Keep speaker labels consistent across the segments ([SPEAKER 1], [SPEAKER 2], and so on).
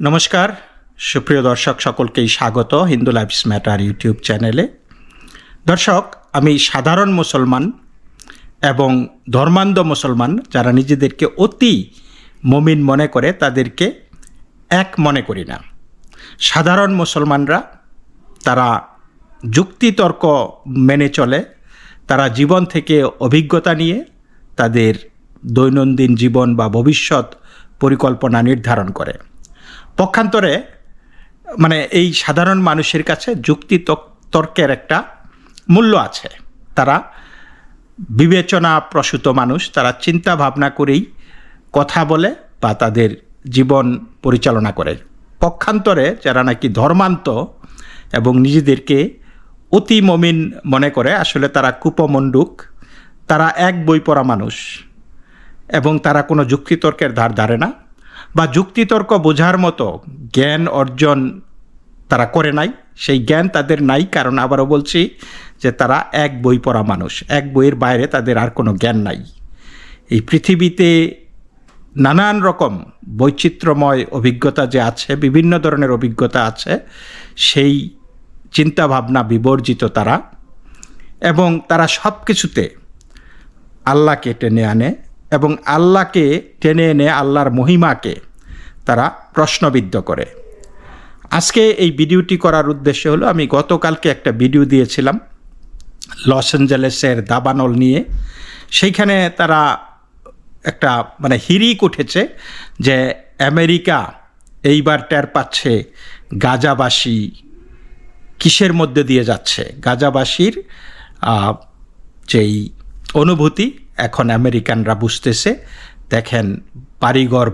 [SPEAKER 1] নমস্কার। সুপ্রিয় দর্শক, সকলকেই স্বাগত হিন্দু লাইফস ম্যাটার ইউটিউব চ্যানেলে। দর্শক, আমি সাধারণ মুসলমান এবং ধর্মান্ধ মুসলমান যারা নিজেদেরকে অতি মমিন মনে করে তাদেরকে এক মনে করি না। সাধারণ মুসলমানরা তারা যুক্তিতর্ক মেনে চলে, তারা জীবন থেকে অভিজ্ঞতা নিয়ে তাদের দৈনন্দিন জীবন বা ভবিষ্যৎ পরিকল্পনা নির্ধারণ করে। পক্ষান্তরে মানে এই সাধারণ মানুষের কাছে যুক্তি তর্কের একটা মূল্য আছে। তারা বিবেচনা প্রসূত মানুষ, তারা চিন্তা ভাবনা করেই কথা বলে বা তাদের জীবন পরিচালনা করে। পক্ষান্তরে যারা নাকি ধর্মান্ত এবং নিজেদেরকে অতি মমিন মনে করে, আসলে তারা কুপমণ্ডুক, তারা এক বই পড়া মানুষ এবং তারা কোনো যুক্তিতর্কের ধার ধারে না। বা যুক্তিতর্ক বোঝার মতো জ্ঞান অর্জন তারা করে নাই। সেই জ্ঞান তাদের নাই, কারণ আবারও বলছি যে তারা এক বই পড়া মানুষ। এক বইয়ের বাইরে তাদের আর কোনো জ্ঞান নাই। এই পৃথিবীতে নানান রকম বৈচিত্র্যময় অভিজ্ঞতা যে আছে, বিভিন্ন ধরনের অভিজ্ঞতা আছে, সেই চিন্তাভাবনা বিবর্জিত তারা। এবং তারা সব কিছুতে আল্লাহকে টেনে আনে এবং আল্লাহকে টেনে এনে আল্লাহর মহিমাকে তারা প্রশ্নবিদ্ধ করে। আজকে এই ভিডিওটি করার উদ্দেশ্য হলো, আমি গতকালকে একটা ভিডিও দিয়েছিলাম লস অ্যাঞ্জেলেসের দাবানল নিয়ে। সেইখানে তারা একটা মানে হিরিক উঠেছে যে আমেরিকা এইবার টের পাচ্ছে গাজাবাসী কিসের মধ্যে দিয়ে যাচ্ছে। গাজাবাসীর যেই অনুভূতি এখন আমেরিকানরা বুঝতেছে, দেখেন বাড়িঘর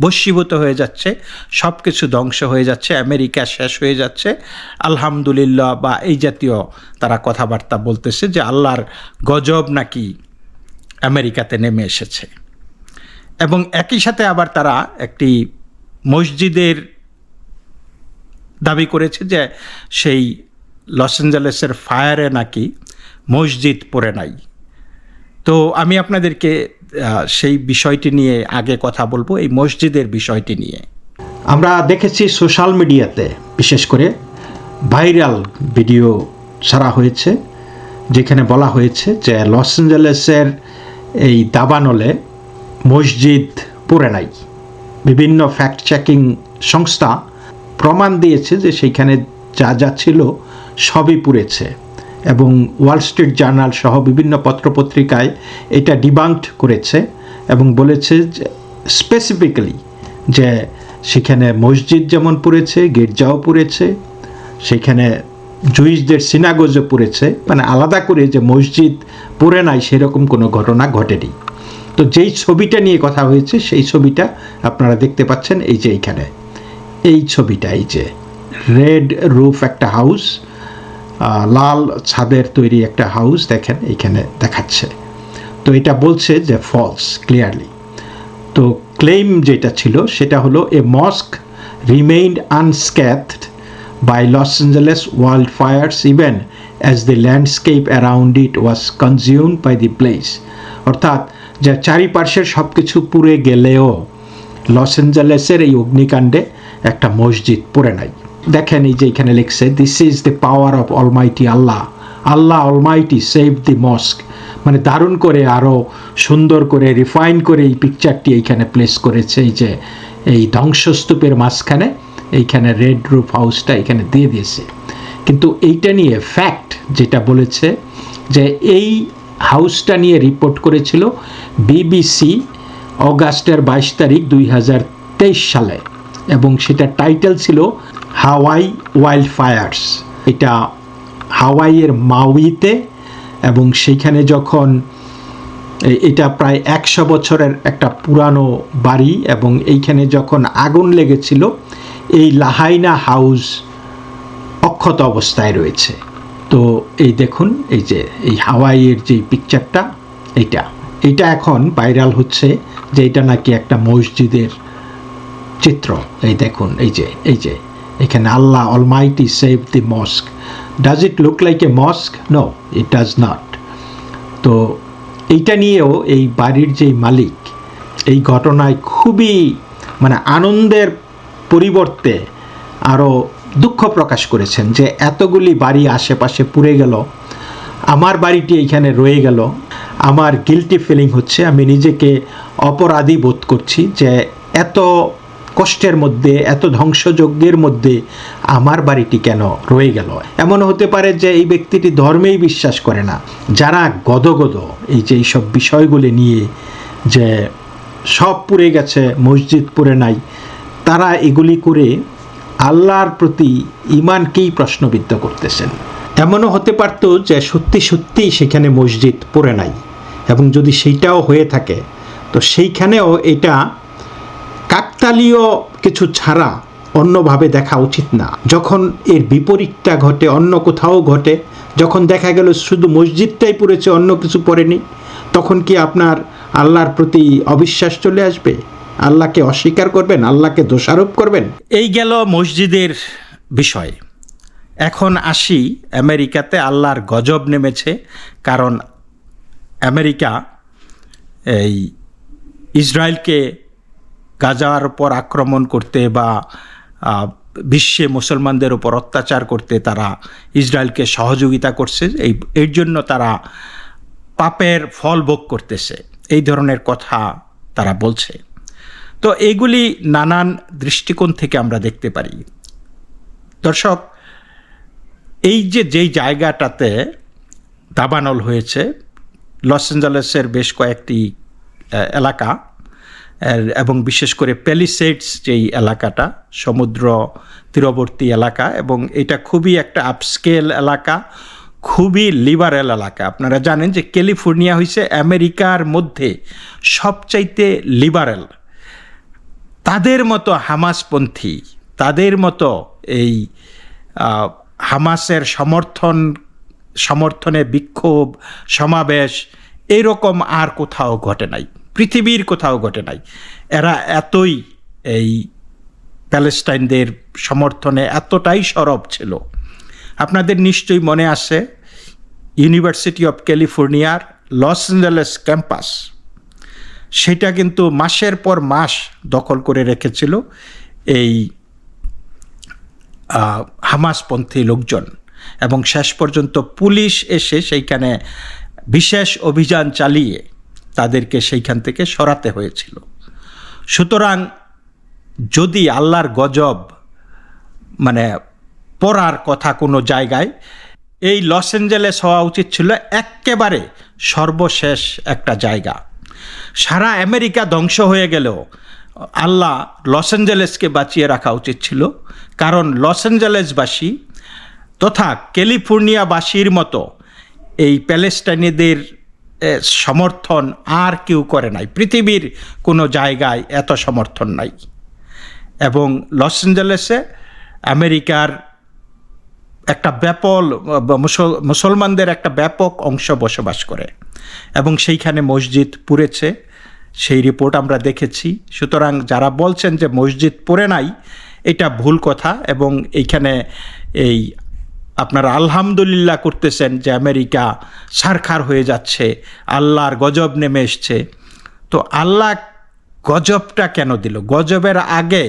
[SPEAKER 1] বশীভূত হয়ে যাচ্ছে সব কিছু ধ্বংস হয়ে যাচ্ছে, আমেরিকা শেষ হয়ে যাচ্ছে। আলহামদুলিল্লাহ বা এই জাতীয় তারা কথাবার্তা বলতেছে যে আল্লাহর গজব নাকি আমেরিকাতে নেমে এসেছে। এবং একই সাথে আবার তারা একটি মসজিদের দাবি করেছে যে সেই লস অ্যাঞ্জেলেসের ফায়ারে নাকি মসজিদ পড়ে নাই। তো আমি আপনাদেরকে সেই বিষয়টি নিয়ে আগে কথা বলব, এই মসজিদের বিষয়টি নিয়ে।
[SPEAKER 2] আমরা দেখেছি সোশ্যাল মিডিয়াতে, বিশেষ করে ভাইরাল ভিডিও ছাড়া হয়েছে, যেখানে বলা হয়েছে যে লস অ্যাঞ্জেলেসের এই দাবানলে মসজিদ পড়ে নাই। বিভিন্ন ফ্যাক্ট চেকিং সংস্থা প্রমাণ দিয়েছে যে সেইখানে যা যা ছিল সবই পুড়েছে। এবং ওয়াল স্ট্রিট জার্নাল সহ বিভিন্ন পত্রপত্রিকায় এটা ডিবাঙ্কড করেছে এবং বলেছে স্পেসিফিক্যালি যে সেখানে মসজিদ যেমন পুড়েছে, গির্জাও পুড়েছে, সেখানে জুইসদের সিনাগোজও পুড়েছে মানে আলাদা করে যে মসজিদ পড়ে নাই সেরকম কোনো ঘটনা ঘটেনি। তো যেই ছবিটা নিয়ে কথা হয়েছে, সেই ছবিটা আপনারা দেখতে পাচ্ছেন এই যে এইখানে এই ছবিটা, এই যে রেড রুফ একটা হাউস লাল ছাদের তৈরি একটা হাউস দেখেন এইখানে দেখাচ্ছে। তো এটা বলছে যে ফলস ক্লিয়ারলি তো ক্লেম যেটা ছিল, সেটা হলো a mosque remained unscathed by Los Angeles world fires even as the landscape around it was consume by the blaze অর্থাৎ, যে চারিপার্শ্বের সব কিছু পুড়ে গেলেও লস অ্যাঞ্জেলেসের এই অগ্নিকাণ্ডে একটা মসজিদ পড়ে নাই। দেখেন এই যে এখানে লিখছে this is the power of almighty Allah Allah almighty save the mosque মানে দারুণ করে আরও সুন্দর করে রিফাইন করে এই পিকচারটি এইখানে প্লেস করেছে। এই যে এই ধ্বংসস্তূপের মাঝখানে এইখানে রেড রুফ হাউসটা এখানে দিয়ে দিয়েছে। কিন্তু এইটা নিয়ে ফ্যাক্ট যেটা বলেছে যে এই হাউসটা নিয়ে রিপোর্ট করেছিল বিবিসি অগাস্টের বাইশ তারিখ দুই হাজার তেইশ সালে। এবং সেটা টাইটেল ছিল হাওয়াই ওয়াইল্ড ফায়ার্স এটা হাওয়াইয়ের মাউইতে এবং সেইখানে যখন এটা প্রায় একশো বছরের একটা পুরানো বাড়ি এবং এইখানে যখন আগুন লেগেছিল, এই লাহাইনা হাউস অক্ষত অবস্থায় রয়েছে। তো এই দেখুন, এই যে, এই হাওয়াইয়ের যে পিকচারটা, এইটা। এটা এখন ভাইরাল হচ্ছে যে এটা নাকি একটা মসজিদের চিত্র। এই দেখুন, এই যে এই যে। এখানে Allah almighty save the mosque does it look like a mosque no it does not তো এইটা নিয়েও এই বাড়ির যেই মালিক, এই ঘটনায় খুবই মানে আনন্দের পরিবর্তে আরও দুঃখ প্রকাশ করেছেন যে এতগুলি বাড়ি আশেপাশে পুড়ে গেল, আমার বাড়িটি এখানে রয়ে গেল, আমার গিলটি ফিলিং হচ্ছে আমি নিজেকে অপরাধী বোধ করছি যে এত কষ্টের মধ্যে, এত ধ্বংসযজ্ঞের মধ্যে আমার বাড়িটি কেন রয়ে গেল? এমন হতে পারে যে এই ব্যক্তিটি ধর্মেই বিশ্বাস করে না। যারা গদগদ এই যে এইসব বিষয়গুলি নিয়ে যে সব পুড়ে গেছে, মসজিদ পুড়ে নাই, তারা এগুলি করে আল্লাহর প্রতি ইমানকেই প্রশ্নবিদ্ধ করতেছেন। এমনও হতে পারতো যে সত্যি সত্যিই সেখানে মসজিদ পড়ে নাই। এবং যদি সেইটাও হয়ে থাকে, তো সেইখানেও এটা কাকতালীয় কিছু ছাড়া অন্যভাবে দেখা উচিত না। যখন এর বিপরীতটা ঘটে, অন্য কোথাও ঘটে, যখন দেখা গেল শুধু মসজিদটাই পড়েছে, অন্য কিছু পড়েনি, তখন কি আপনার আল্লাহর প্রতি অবিশ্বাস চলে আসবে? আল্লাহকে অস্বীকার করবেন? আল্লাহকে দোষারোপ করবেন?
[SPEAKER 1] এই গেল মসজিদের বিষয়। এখন আসি আমেরিকাতে আল্লাহর গজব নেমেছে, কারণ আমেরিকা এই ইসরায়েলকে গাজার উপর আক্রমণ করতে বা বিশ্বে মুসলমানদের উপর অত্যাচার করতে তারা ইসরায়েলকে সহযোগিতা করছে। এই, এর জন্য তারা পাপের ফল ভোগ করতেছে। এই ধরনের কথা তারা বলছে। তো এইগুলি নানান দৃষ্টিকোণ থেকে আমরা দেখতে পারি। দর্শক, এই যে, যেই জায়গাটাতে দাবানল হয়েছে, লস অ্যাঞ্জেলেসের বেশ কয়েকটি এলাকা এবং বিশেষ করে প্যালিসেডস যেই এলাকাটা, সমুদ্র তীরবর্তী এলাকা, এবং এটা খুবই একটা আপস্কেল এলাকা, খুবই লিবারেল এলাকা। আপনারা জানেন যে ক্যালিফোর্নিয়া হয়েছে আমেরিকার মধ্যে সবচাইতে লিবারেল তাদের মতো হামাসপন্থী, তাদের মতো এই হামাসের সমর্থন, সমর্থনে বিক্ষোভ, সমাবেশ, এরকম আর কোথাও ঘটে নাই। পৃথিবীর কোথাও ঘটে নাই। এরা এতই এই প্যালেস্টাইনদের সমর্থনে এতটাই সরব ছিল। আপনাদের নিশ্চয়ই মনে আছে ইউনিভার্সিটি অফ ক্যালিফোর্নিয়ার লস অ্যাঞ্জেলেস ক্যাম্পাস সেটা কিন্তু মাসের পর মাস দখল করে রেখেছিল এই হামাসপন্থী লোকজন। এবং শেষ পর্যন্ত পুলিশ এসে সেইখানে বিশেষ অভিযান চালিয়ে তাদেরকে সেইখান থেকে সরাতে হয়েছিল। সুতরাং যদি আল্লাহর গজব মানে পড়ার কথা কোনো জায়গায়, এই লস অ্যাঞ্জেলেস হওয়া উচিত ছিল একেবারে সর্বশেষ একটা জায়গা। সারা আমেরিকা ধ্বংস হয়ে গেলেও আল্লাহ লস অ্যাঞ্জেলেসকে বাঁচিয়ে রাখা উচিত ছিল। কারণ লস অ্যাঞ্জেলেসবাসী তথা ক্যালিফোর্নিয়াবাসীর মতো এই প্যালেস্টাইনিদের সমর্থন আর কেউ করে নাই। পৃথিবীর কোনো জায়গায় এত সমর্থন নাই। এবং লস অ্যাঞ্জেলেসে আমেরিকার একটা ব্যাপল মুসলমানদের একটা ব্যাপক অংশ বসবাস করে। এবং সেইখানে মসজিদ পুড়েছে। সেই রিপোর্ট আমরা দেখেছি। সুতরাং যারা বলছেন যে মসজিদ পড়ে নাই, এটা ভুল কথা। এবং এইখানে এই আপনারা আলহামদুলিল্লাহ করতেছেন যে আমেরিকা সারখার হয়ে যাচ্ছে, আল্লাহর গজব নেমে এসছে। তো আল্লাহ গজবটা কেন দিল? গজবের আগে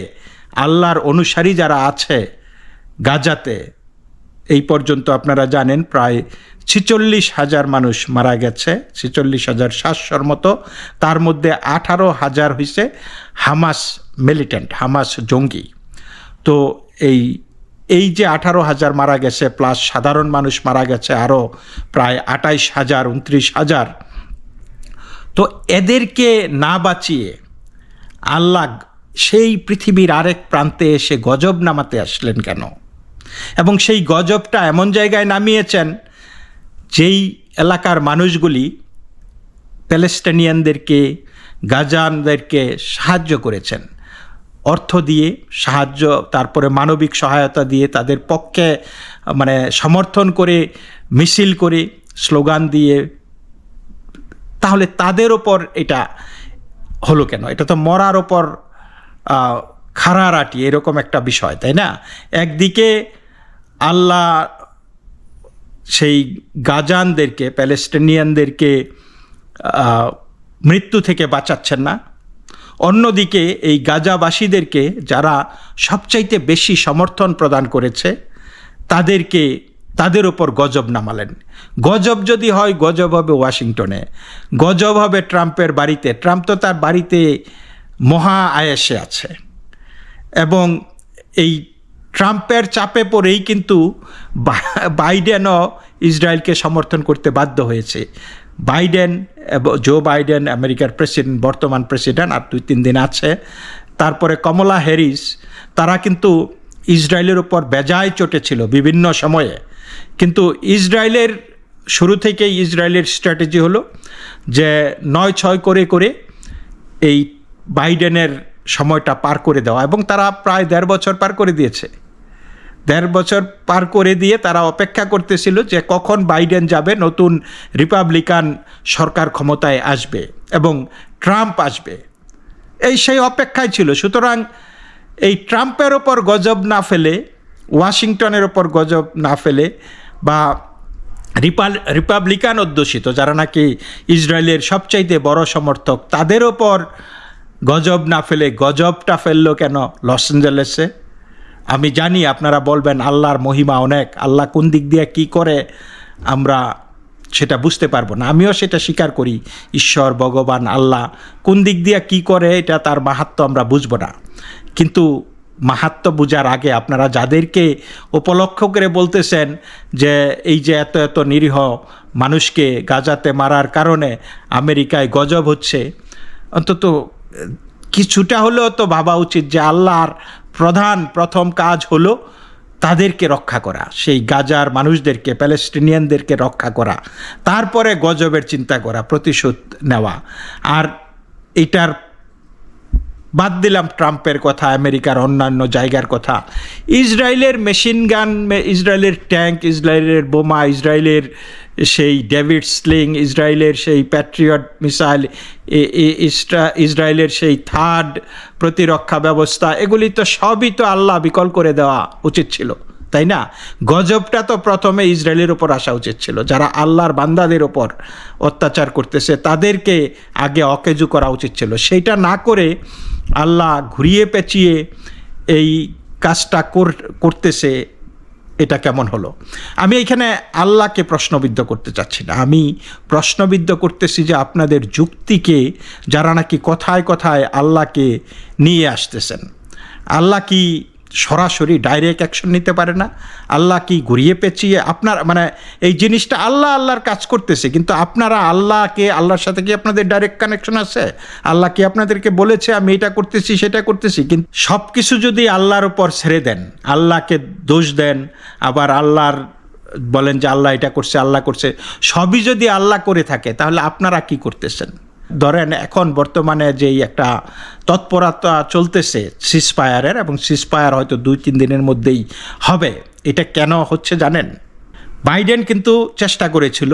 [SPEAKER 1] আল্লাহর অনুসারী যারা আছে গাজাতে, এই পর্যন্ত আপনারা জানেন প্রায় ছিচল্লিশ হাজার মানুষ মারা গেছে, ছিচল্লিশ হাজার সাতশোর মতো। তার মধ্যে আঠারো হাজার হয়েছে হামাস মিলিটেন্ট, হামাস জঙ্গি। তো এই এই যে আঠারো হাজার মারা গেছে প্লাস সাধারণ মানুষ মারা গেছে আরও প্রায় আটাইশ হাজার, উনত্রিশ হাজার। তো এদেরকে না বাঁচিয়ে আল্লাহ সেই পৃথিবীর আরেক প্রান্তে এসে গজব নামাতে আসলেন কেন? এবং সেই গজবটা এমন জায়গায় নামিয়েছেন যেই এলাকার মানুষগুলি প্যালেস্টাইনিয়ানদেরকে গাজানদেরকে সাহায্য করেছেন। অর্থ দিয়ে, সাহায্য, তারপরে মানবিক সহায়তা দিয়ে তাদের পক্ষে মানে সমর্থন করে, মিছিল করে স্লোগান দিয়ে, তাহলে তাদের ওপর এটা হলো কেন? এটা তো মরার ওপর খাড়ারাটি এরকম একটা বিষয়, তাই না? একদিকে আল্লাহ সেই গাজানদেরকে, প্যালেস্টিনিয়ানদেরকে মৃত্যু থেকে বাঁচাচ্ছেন না অন্যদিকে এই গাজাবাসীদেরকে যারা সবচাইতে বেশি সমর্থন প্রদান করেছে, তাদেরকে, তাদের ওপর গজব নামালেন। গজব যদি হয়, গজব হবে ওয়াশিংটনে। গজব হবে ট্রাম্পের বাড়িতে। ট্রাম্প তো তার বাড়িতে মহা আয়েসে আছে। এবং এই ট্রাম্পের চাপে পড়েই কিন্তু বাইডেনও ইসরায়েলকে সমর্থন করতে বাধ্য হয়েছে। বাইডেন জো বাইডেন আমেরিকার প্রেসিডেন্ট বর্তমান প্রেসিডেন্ট আর দুই তিন দিন আছে। তারপরে কমলা হ্যারিস তারা কিন্তু ইসরায়েলের উপর বেজায় চটেছিল বিভিন্ন সময়ে। কিন্তু ইসরায়েলের শুরু থেকেই ইসরায়েলের স্ট্র্যাটেজি হলো যে নয় ছয় করে করে এই বাইডেনের সময়টা পার করে দেওয়া এবং তারা প্রায় দেড় বছর পার করে দিয়েছে। দেড় বছর পার করে দিয়ে তারা অপেক্ষা করতেছিল যে কখন বাইডেন যাবে, নতুন রিপাবলিকান সরকার ক্ষমতায় আসবে এবং ট্রাম্প আসবে। এই সেই অপেক্ষায় ছিল। সুতরাং এই ট্রাম্পের ওপর গজব না ফেলে, ওয়াশিংটনের ওপর গজব না ফেলে বা রিপাল, রিপাবলিকান অধ্যুষিত, যারা নাকি ইসরায়েলের সবচাইতে বড় সমর্থক, তাদের ওপর গজব না ফেলে, গজবটা ফেলল কেন লস অ্যাঞ্জেলেসে? আমি জানি আপনারা বলবেন, আল্লাহর মহিমা অনেক, আল্লাহ কোন দিক দিয়ে কী করে, আমরা সেটা বুঝতে পারব না। আমিও সেটা স্বীকার করি, ঈশ্বর, ভগবান, আল্লাহ কোন দিক দিয়ে কী করে, এটা তার মাহাত্ম আমরা বুঝব না। কিন্তু মাহাত্ম বোঝার আগে আপনারা যাদেরকে উপলক্ষ করে বলতেছেন যে, এই যে এত এত নিরীহ মানুষকে গাজাতে মারার কারণে আমেরিকায় গজব হচ্ছে, অন্তত কিছুটা হলেও তো ভাবা উচিত যে আল্লাহর প্রধান প্রথম কাজ হলো তাদেরকে রক্ষা করা, সেই গাজার মানুষদেরকে, প্যালেস্টিনিয়ানদেরকে রক্ষা করা, তারপরে গজবের চিন্তা করা, প্রতিশোধ নেওয়া। আর এটার বাদ দিলাম ট্রাম্পের কথা, আমেরিকার অন্যান্য জায়গার কথা। ইসরায়েলের মেশিন গান, ইসরায়েলের ট্যাঙ্ক, ইসরায়েলের বোমা, ইসরায়েলের সেই ডেভিড স্লিং, ইসরায়েলের সেই প্যাট্রিয়ট মিসাইল ইসরায়েলের সেই থার্ড প্রতিরক্ষা ব্যবস্থা, এগুলি তো সবই তো আল্লাহ বিকল করে দেওয়া উচিত ছিল, তাই না? গজবটা তো প্রথমে ইসরায়েলের ওপর আসা উচিত ছিল, যারা আল্লাহর বান্দাদের ওপর অত্যাচার করতেছে, তাদেরকে আগে অকেজু করা উচিত ছিল। সেইটা না করে আল্লাহ ঘুরিয়ে পেঁচিয়ে এই কাজটা কর- করতেছে এটা কেমন হলো? আমি এখানে আল্লাহকে প্রশ্নবিদ্ধ করতে চাচ্ছি না। আমি প্রশ্নবিদ্ধ করতেছি যে আপনাদের যুক্তিকে যারা নাকি কথায় কথায় আল্লাহকে নিয়ে আসতেছেন। আল্লাহ কি সরাসরি ডাইরেক্ট অ্যাকশন নিতে পারে না। আল্লাহ কি ঘুরিয়ে পেঁচিয়ে আপনার মানে এই জিনিসটা আল্লাহ আল্লাহর কাজ করতেছে, কিন্তু আপনারা আল্লাহকে, আল্লাহর সাথে কি আপনাদের ডাইরেক্ট কানেকশন আছে? আল্লাহ কি আপনাদেরকে বলেছে, আমি এটা করতেছি, সেটা করতেছি কিন্তু সব কিছু যদি আল্লাহর উপর ছেড়ে দেন, আল্লাহকে দোষ দেন, আবার আল্লাহর বলেন যে আল্লাহ এটা করছে, আল্লাহ করছে, সবই যদি আল্লাহ করে থাকে, তাহলে আপনারা কি করতেছেন? ধরেন এখন বর্তমানে যেই একটা তৎপরতা চলতেছে সিসপায়ারের এবং সিসপায়ার হয়তো দুই, তিন দিনের মধ্যেই হবে, এটা কেন হচ্ছে জানেন? বাইডেন কিন্তু চেষ্টা করেছিল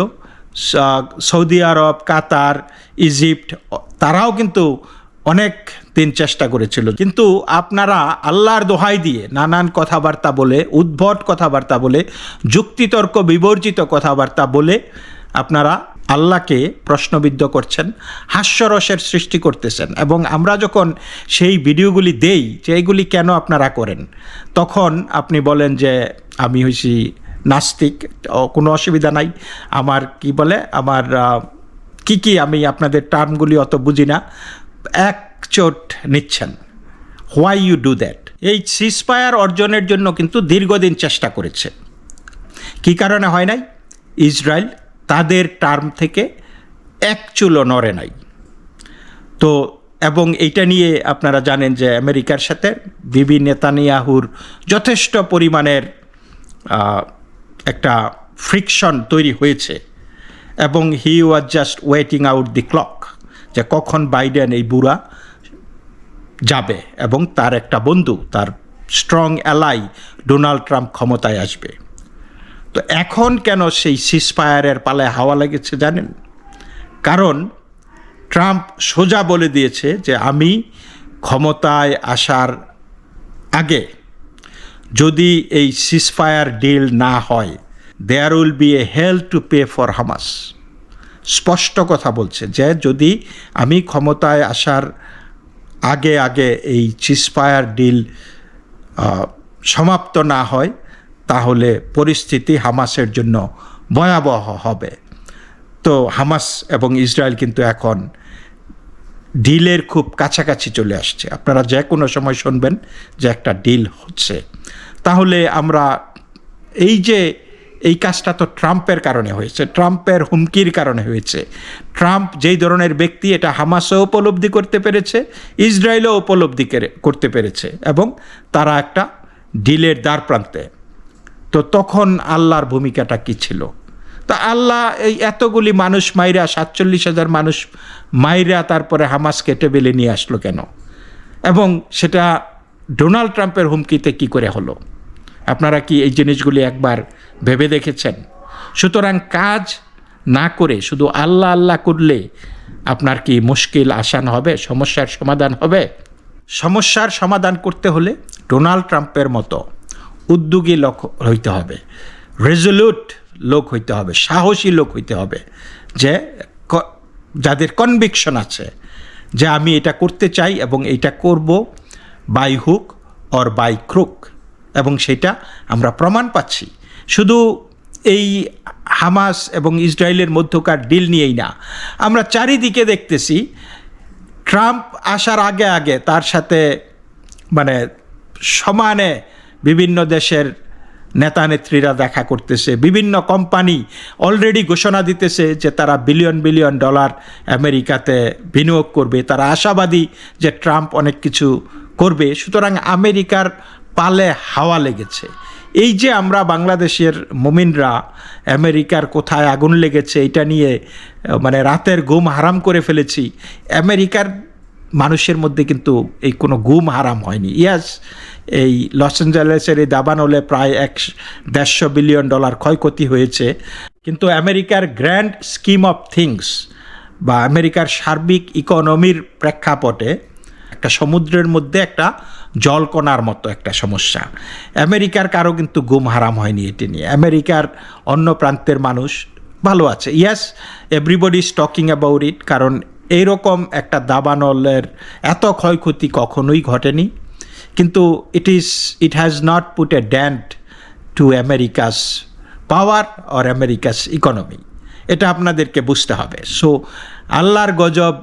[SPEAKER 1] সৌদি আরব, কাতার, ইজিপ্ট তারাও কিন্তু অনেক দিন চেষ্টা করেছিল। কিন্তু আপনারা আল্লাহর দোহাই দিয়ে নানান কথাবার্তা বলে, উদ্ভট কথাবার্তা বলে, যুক্তিতর্ক বিবর্জিত কথাবার্তা বলে আপনারা আল্লাহকে প্রশ্নবিদ্ধ করছেন, হাস্যরসের সৃষ্টি করতেছেন এবং আমরা যখন সেই ভিডিওগুলি দেই, যে এইগুলি কেন আপনারা করেন, তখন আপনি বলেন যে আমি হইছি নাস্তিক কোনো অসুবিধা নাই। আমার কি বলে, আমার কি কি আমি আপনাদের টার্মগুলি অত বুঝি না এক চোট নিচ্ছেন। Why you do that? এই সিসপায়ার অর্জনের জন্য কিন্তু দীর্ঘদিন চেষ্টা করেছে। কি কারণে হয় নাই? ইসরায়েল তাদের টার্ম থেকে এক চুলো নড়ে নাই। তো, এবং এইটা নিয়ে আপনারা জানেন যে আমেরিকার সাথে বিবি নেতানিয়াহুর যথেষ্ট পরিমাণের একটা ফ্রিকশন তৈরি হয়েছে। এবং he was just waiting out the clock যে কখন বাইডেন এই বুড়া যাবে এবং তার একটা বন্ধু, তার স্ট্রং অ্যালাই ডোনাল্ড ট্রাম্প ক্ষমতায় আসবে। তো এখন কেন সেই সিসফায়ারের পালায় হাওয়া লেগেছে জানেন? কারণ ট্রাম্প সোজা বলে দিয়েছে যে আমি ক্ষমতায় আসার আগে যদি এই সিসফায়ার ডিল না হয় there will be a hell to pay for Hamas স্পষ্ট কথা বলছে যে যদি আমি ক্ষমতায় আসার আগে আগে এই চিসফায়ার ডিল সমাপ্ত না হয় তাহলে পরিস্থিতি হামাসের জন্য ভয়াবহ হবে। তো হামাস এবং ইসরায়েল কিন্তু এখন ডিলের খুব কাছাকাছি চলে আসছে। আপনারা যে কোনো সময় শুনবেন যে একটা ডিল হচ্ছে। তাহলে আমরা এই যে এই কাজটা তো ট্রাম্পের কারণে হয়েছে, ট্রাম্পের হুমকির কারণে হয়েছে। ট্রাম্প যেই ধরনের ব্যক্তি, এটা হামাসও উপলব্ধি করতে পেরেছে, ইসরায়েলও উপলব্ধি করে- করতে পেরেছে এবং তারা একটা ডিলের দ্বার প্রান্তে তো তখন আল্লাহর ভূমিকাটা কি ছিল? তা আল্লাহ এই এতগুলি মানুষ মাইরা, সাতচল্লিশ হাজার মানুষ মাইরা তারপরে হামাসকে টেবিলে নিয়ে আসলো কেন? এবং সেটা ডোনাল্ড ট্রাম্পের হুমকিতে কি করে হলো? আপনারা কি এই জিনিসগুলি একবার ভেবে দেখেছেন? সুতরাং কাজ না করে শুধু আল্লাহ আল্লাহ করলে আপনার কি মুশকিল আসান হবে, সমস্যার সমাধান হবে? সমস্যার সমাধান করতে হলে ডোনাল্ড ট্রাম্পের মতো উদ্যোগী লোক হইতে হবে রেজলিউট লোক হইতে হবে, সাহসী লোক হইতে হবে যে যাদের কনভিকশন আছে যে আমি এটা করতে চাই এবং এটা করব by hook or by crook এবং সেটা আমরা প্রমাণ পাচ্ছি। শুধু এই হামাস এবং ইসরায়েলের মধ্যকার ডিল নিয়েই না, আমরা চারিদিকে দেখতেছি, ট্রাম্প আসার আগে আগে তার সাথে মানে সমানে বিভিন্ন দেশের নেতা নেত্রীরা দেখা করতেছে, বিভিন্ন কোম্পানি অলরেডি ঘোষণা দিতেছে যে তারা বিলিয়ন বিলিয়ন ডলার আমেরিকাতে বিনিয়োগ করবে। তারা আশাবাদী যে ট্রাম্প অনেক কিছু করবে। সুতরাং আমেরিকার পালে হাওয়া লেগেছে। এই যে আমরা বাংলাদেশের মুমিনরা আমেরিকার কোথায় আগুন লেগেছে, এটা নিয়ে মানে রাতের ঘুম হারাম করে ফেলেছি, আমেরিকার মানুষের মধ্যে কিন্তু এই কোনো গুম হারাম হয়নি। ইয়াস এই লস অ্যাঞ্জেলেসের এই দাবানলে প্রায় এক দেড়শো বিলিয়ন ডলার ক্ষয়ক্ষতি হয়েছে। কিন্তু আমেরিকার গ্র্যান্ড স্কিম অফ থিংস বা আমেরিকার সার্বিক ইকোনমির প্রেক্ষাপটে একটা সমুদ্রের মধ্যে একটা জলকণার মতো একটা সমস্যা। আমেরিকার কারও কিন্তু গুম হারাম হয়নি এটি নিয়ে। আমেরিকার অন্য প্রান্তের মানুষ ভালো আছে। Yes everybody is talking about it কারণ এইরকম একটা দাবানলের এত ক্ষয়ক্ষতি কখনোই ঘটেনি। কিন্তু it is it has not put a dent to America's power or America's economy এটা আপনাদেরকে বুঝতে হবে। সো আল্লাহর গজব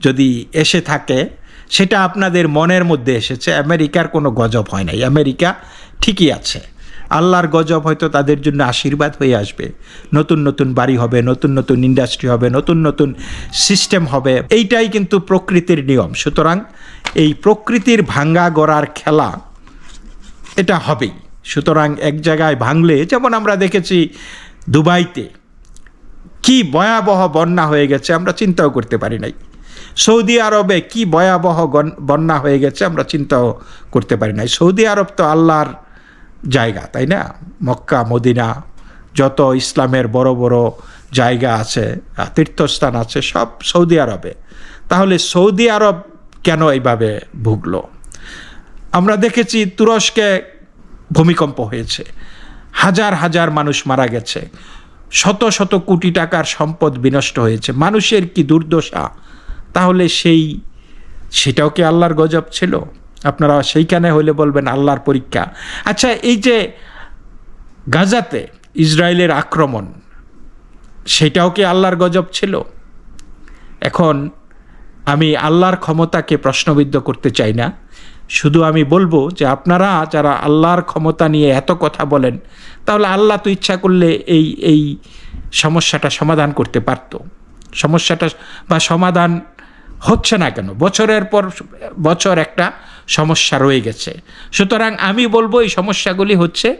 [SPEAKER 1] যদি এসে থাকে, সেটা আপনাদের মনের মধ্যে এসেছে, আমেরিকার কোনো গজব হয় নাই। আমেরিকা ঠিকই আছে। আল্লাহর গজব হয়তো তাদের জন্য আশীর্বাদ হয়ে আসবে। নতুন নতুন বাড়ি হবে, নতুন নতুন ইন্ডাস্ট্রি হবে, নতুন নতুন সিস্টেম হবে। এইটাই কিন্তু প্রকৃতির নিয়ম। সুতরাং এই প্রকৃতির ভাঙ্গা গড়ার খেলা এটা হবেই। সুতরাং এক জায়গায় ভাঙলে, যেমন আমরা দেখেছি দুবাইতে, কি ভয়াবহ বন্যা হয়ে গেছে আমরা চিন্তাও করতে পারি নাই। সৌদি আরবে কি ভয়াবহ বন্যা হয়ে গেছে আমরা চিন্তাও করতে পারি নাই। সৌদি আরব তো আল্লাহর জায়গা, তাই না? মক্কা, মদিনা, যত ইসলামের বড় বড় জায়গা আছে তীর্থস্থান আছে, সব সৌদি আরবে। তাহলে সৌদি আরব কেন এইভাবে ভুগল? আমরা দেখেছি তুরস্কে ভূমিকম্প হয়েছে। হাজার হাজার মানুষ মারা গেছে। শত শত কোটি টাকার সম্পদ বিনষ্ট হয়েছে। মানুষের কি দুর্দশা? তাহলে সেই, সেটাও কি আল্লাহর গজব ছিল? আপনারা সেইখানে হলে বলবেন আল্লাহর পরীক্ষা। আচ্ছা এই যে গাজাতে ইসরায়েলের আক্রমণ, সেটাও কি আল্লাহর গজব ছিল? এখন আমি আল্লাহর ক্ষমতাকে প্রশ্নবিদ্ধ করতে চাই না। শুধু আমি বলব যে আপনারা যারা আল্লাহর ক্ষমতা নিয়ে এত কথা বলেন, তাহলে আল্লাহ তো ইচ্ছা করলে এই এই সমস্যাটা সমাধান করতে পারতো। সমস্যাটা বা সমাধান হচ্ছে না কেন? বছরের পর বছর একটা সমস্যা রয়ে গেছে। সুতরাং আমি বলব এই সমস্যাগুলি হচ্ছে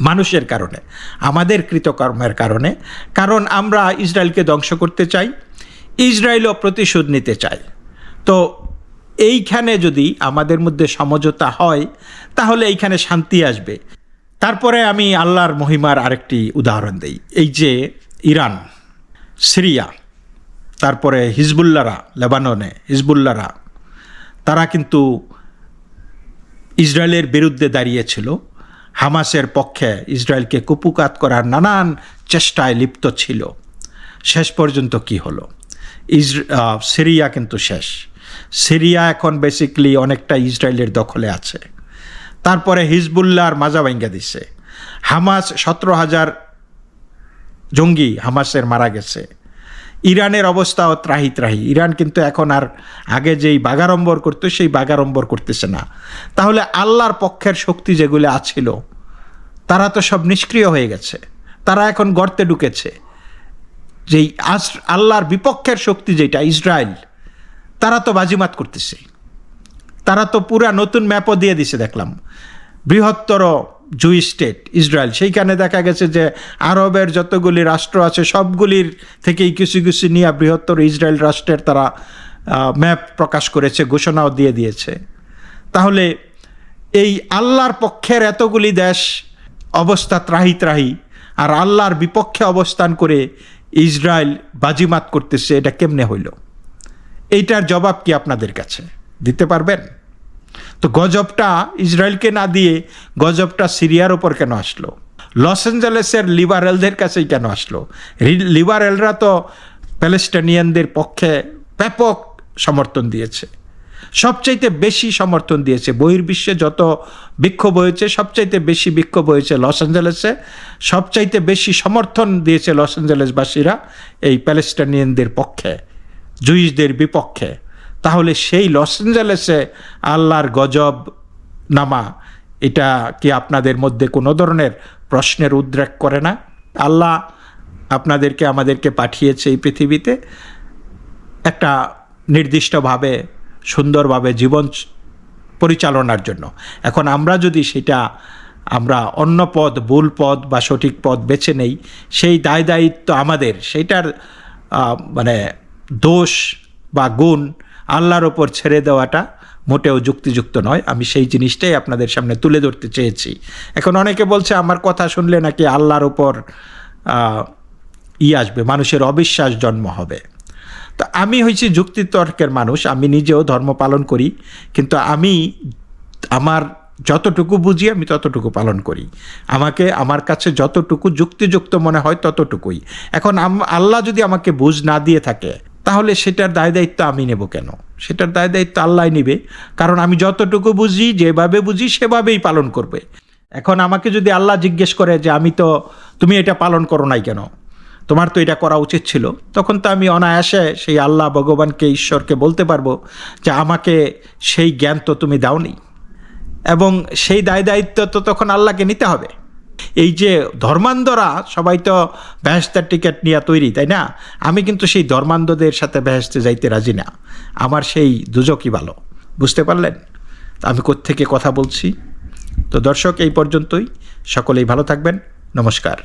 [SPEAKER 1] মানুষের কারণে, আমাদের কৃতকর্মের কারণে। কারণ আমরা ইসরায়েলকে ধ্বংস করতে চাই, ইসরায়েলও প্রতিশোধ নিতে চায়। তো এইখানে যদি আমাদের মধ্যে সমঝোতা হয়, তাহলে এইখানে শান্তি আসবে। তারপরে আমি আল্লাহর মহিমার আরেকটি উদাহরণ দেই। এই যে ইরান, সিরিয়া, তারপরে হিজবুল্লারা লেবাননে হিজবুল্লারা তারা কিন্তু ইসরায়েলের বিরুদ্ধে দাঁড়িয়েছিল। হামাসের পক্ষে ইসরায়েলকে কুপুকাত করার নানান চেষ্টায় লিপ্ত ছিল। শেষ পর্যন্ত কি হলো? সিরিয়া কিন্তু শেষ। সিরিয়া এখন বেসিকলি অনেকটা ইসরায়েলের দখলে আছে। তারপরে হিজবুল্লাহর মাজা ভাঙ্গা দিছে। হামাস সতেরো হাজার জঙ্গি হামাসের মারা গেছে। ইরানের অবস্থাও ত্রাহি ত্রাহি। ইরান কিন্তু এখন আর আগে যেই বাগাড়ম্বর করতো, সেই বাগাড়ম্বর করতেছে না। তাহলে আল্লাহর পক্ষের শক্তি যেগুলো আছিল, তারা তো সব নিষ্ক্রিয় হয়ে গেছে। তারা এখন গর্তে ঢুকেছে। যেই আল্লাহর বিপক্ষের শক্তি যেটা ইসরায়েল, তারা তো বাজিমাত করতেছে। তারা তো পুরা নতুন ম্যাপও দিয়ে দিছে, দেখলাম। বৃহত্তর জুই স্টেট, ইসরায়েল। সেইখানে দেখা গেছে যে আরবের যতগুলি রাষ্ট্র আছে, সবগুলির থেকেই কিছু কিছু নিয়ে বৃহত্তর ইসরায়েল রাষ্ট্রের তারা ম্যাপ প্রকাশ করেছে, ঘোষণাও দিয়ে দিয়েছে। তাহলে এই আল্লাহর পক্ষের এতগুলি দেশ অবস্থা ত্রাহি ত্রাহি, আর আল্লাহর বিপক্ষে অবস্থান করে ইসরায়েল বাজিমাত করতেছে, এটা কেমনে হইল? এইটার জবাব কি আপনাদের কাছে? দিতে পারবেন? তো গজবটা ইসরায়েলকে না দিয়ে গজবটা সিরিয়ার ওপর কেন আসলো? লস অ্যাঞ্জেলেসের লিবারেলদের কাছেই কেন আসলো? লিবারেলরা তো প্যালেস্টাইনিয়ানদের পক্ষে ব্যাপক সমর্থন দিয়েছে। সবচাইতে বেশি সমর্থন দিয়েছে, বহির্বিশ্বে যত বিক্ষোভ হয়েছে, সবচাইতে বেশি বিক্ষোভ হয়েছে লস অ্যাঞ্জেলেসে। সবচাইতে বেশি সমর্থন দিয়েছে লস অ্যাঞ্জেলেসবাসীরা এই প্যালেস্টাইনিয়ানদের পক্ষে জুইসদের বিপক্ষে। তাহলে সেই লস অ্যাঞ্জেলেসে আল্লাহর গজব নামা, এটা কি আপনাদের মধ্যে কোনো ধরনের প্রশ্নের উদ্রেক করে না? আল্লাহ আপনাদেরকে, আমাদেরকে পাঠিয়েছে এই পৃথিবীতে একটা নির্দিষ্টভাবে, সুন্দরভাবে জীবন পরিচালনার জন্য। এখন আমরা যদি সেটা, আমরা অন্য পদ ভুল পদ বা সঠিক পদ বেছে নেই, সেই দায় দায়িত্ব আমাদের, সেইটার মানে দোষ বা গুণ আল্লাহর ওপর ছেড়ে দেওয়াটা মোটেও যুক্তিযুক্ত নয়। আমি সেই জিনিসটাই আপনাদের সামনে তুলে ধরতে চেয়েছি। এখন অনেকে বলছে, আমার কথা শুনলে নাকি আল্লাহর ওপর ই আসবে, মানুষের অবিশ্বাস জন্ম হবে। তো আমি হয়েছি যুক্তিতর্কের মানুষ, আমি নিজেও ধর্ম পালন করি, কিন্তু আমি আমার যতটুকু বুঝি, আমি ততটুকু পালন করি। আমাকে, আমার কাছে যতটুকু যুক্তিযুক্ত মনে হয়, ততটুকুই। এখন আল্লাহ যদি আমাকে বুঝ না দিয়ে থাকে তাহলে সেটার দায় দায়িত্ব আমি নেব কেন? সেটার দায় দায়িত্ব আল্লাহ নেবে। কারণ আমি যতটুকু বুঝি, যেভাবে বুঝি, সেভাবেই পালন করবে। এখন আমাকে যদি আল্লাহ জিজ্ঞেস করে যে, আমি তো, তুমি এটা পালন করো নাই কেন? তোমার তো এটা করা উচিত ছিল। তখন তো আমি অনায়াসে সেই আল্লাহ ভগবানকে, ঈশ্বরকে বলতে পারব যে, আমাকে সেই জ্ঞান তো তুমি দাওনি। এবং সেই দায় দায়িত্ব তো তখন আল্লাহকে নিতে হবে। এই যে ধর্মান্ধরা, সবাই তো বেহেস্তার টিকিট নিয়ে তৈরি, তাই না? আমি কিন্তু সেই ধর্মান্ধদের সাথে বেহেস্তে যাইতে রাজি না। আমার সেই দুজকই ভালো, বুঝতে পারলেন? আমি কোত্থেকে কথা বলছি? তো দর্শক, এই পর্যন্তই। সকলেই ভালো থাকবেন। নমস্কার।